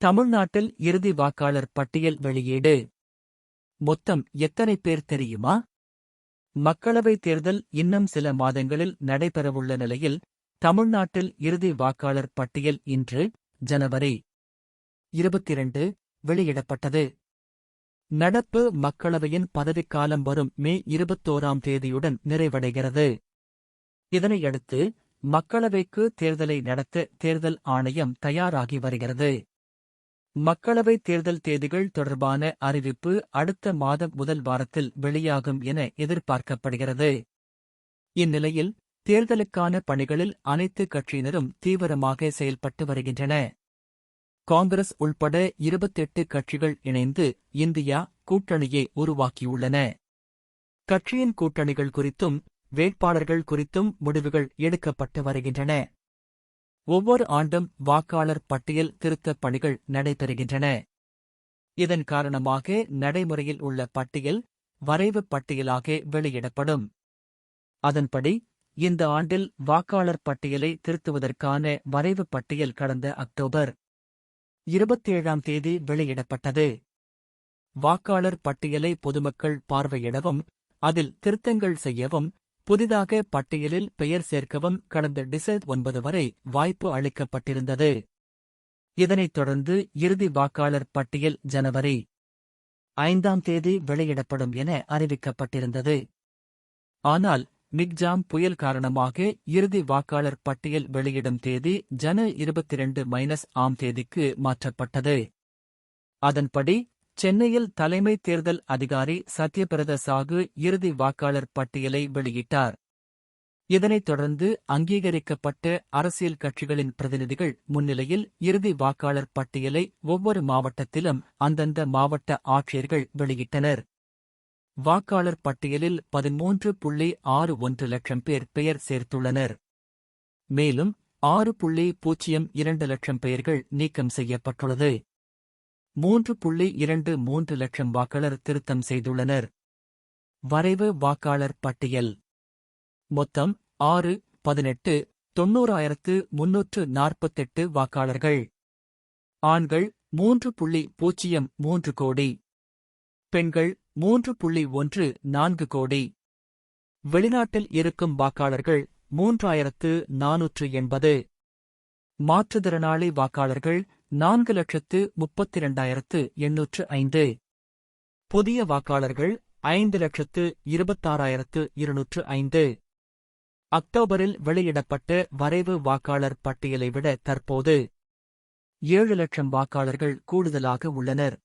தமிழ்நாட்டில் இறுதி வாக்காளர் பட்டியல் வெளியீடு. மொத்தம் எத்தனை பேர் தெரியுமா? மக்களவைத் தேர்தல் இன்னும் சில மாதங்களில் நடைபெறவுள்ள நிலையில் தமிழ்நாட்டில் இறுதி வாக்காளர் பட்டியல் இன்று ஜனவரி இருபத்திரண்டு வெளியிடப்பட்டது. நடப்பு மக்களவையின் பதவிக்காலம் வரும் மே இருபத்தோராம் தேதியுடன் நிறைவடைகிறது. இதனையடுத்து மக்களவைக்கு தேர்தலை நடத்த தேர்தல் ஆணையம் தயாராகி வருகிறது. மக்களவைத் தேர்தல் தேதிகள் தொடர்பான அறிவிப்பு அடுத்த மாதம் முதல் வாரத்தில் வெளியாகும் என எதிர்பார்க்கப்படுகிறது. இந்நிலையில் தேர்தலுக்கான பணிகளில் அனைத்து கட்சியினரும் தீவிரமாக செயல்பட்டு வருகின்றன. காங்கிரஸ் உள்பட இருபத்தெட்டு கட்சிகள் இணைந்து இந்தியா கூட்டணியை உருவாக்கியுள்ளன. கட்சியின் கூட்டணிகள் குறித்தும் வேட்பாளர்கள் குறித்தும் முடிவுகள் எடுக்கப்பட்டு வருகின்றன. ஒவ்வொரு ஆண்டும் வாக்காளர் பட்டியல் திருத்தப் பணிகள் நடைபெறுகின்றன. இதன் காரணமாக நடைமுறையில் உள்ள பட்டியல் வரைவு பட்டியலாக வெளியிடப்படும். அதன்படி இந்த ஆண்டில் வாக்காளர் பட்டியலை திருத்துவதற்கான வரைவு பட்டியல் கடந்த அக்டோபர் இருபத்தேழாம் தேதி வெளியிடப்பட்டது. வாக்காளர் பட்டியலை பொதுமக்கள் பார்வையிடவும் அதில் திருத்தங்கள் செய்யவும் புதிதாக பட்டியலில் பெயர் சேர்க்கவும் கடந்த டிசம்பர் ஒன்பது வரை வாய்ப்பு அளிக்கப்பட்டிருந்தது. இதனைத் தொடர்ந்து இறுதி வாக்காளர் பட்டியல் ஜனவரி ஐந்தாம் தேதி வெளியிடப்படும் என அறிவிக்கப்பட்டிருந்தது. ஆனால் மிக்ஜாம் புயல் காரணமாக இறுதி வாக்காளர் பட்டியல் வெளியிடும் தேதி ஜன இருபத்தி இரண்டு மைனஸ் ஆம் தேதிக்கு மாற்றப்பட்டது. அதன்படி சென்னையில் தலைமை தேர்தல் அதிகாரி சத்யபிரத சாகு இறுதி வாக்காளர் பட்டியலை வெளியிட்டார். இதனைத் தொடர்ந்து அங்கீகரிக்கப்பட்ட அரசியல் கட்சிகளின் பிரதிநிதிகள் முன்னிலையில் இறுதி வாக்காளர் பட்டியலை ஒவ்வொரு மாவட்டத்திலும் அந்தந்த மாவட்ட ஆட்சியர்கள் வெளியிட்டனர். வாக்காளர் பட்டியலில் பதிமூன்று புள்ளி ஆறு ஒன்று லட்சம் பேர் பெயர் சேர்த்துள்ளனர். மேலும் ஆறு புள்ளி பூஜ்ஜியம் இரண்டு லட்சம் பெயர்கள் நீக்கம் செய்யப்பட்டுள்ளது. மூன்று புள்ளி இரண்டு மூன்று லட்சம் வாக்காளர் திருத்தம் செய்துள்ளனர். வரைவு வாக்காளர் பட்டியல். மொத்தம் ஆறு பதினெட்டு தொன்னூறாயிரத்து முன்னூற்று நாற்பத்தெட்டு வாக்காளர்கள். ஆண்கள் மூன்று புள்ளி பூஜ்ஜியம் மூன்று கோடி. பெண்கள் மூன்று புள்ளி ஒன்று நான்கு கோடி. வெளிநாட்டில் இருக்கும் வாக்காளர்கள் மூன்றாயிரத்து நானூற்று எண்பது. மாற்றுத்திறனாளி வாக்காளர்கள் நான்கு லட்சத்து முப்பத்தி இரண்டாயிரத்து எண்ணூற்று ஐந்து. புதிய வாக்காளர்கள் ஐந்து லட்சத்து இருபத்தாறாயிரத்து இருநூற்று ஐந்து. அக்டோபரில் வெளியிடப்பட்ட வரைவு வாக்காளர் பட்டியலை விட தற்போது ஏழு லட்சம் வாக்காளர்கள் கூடுதலாக உள்ளனர்.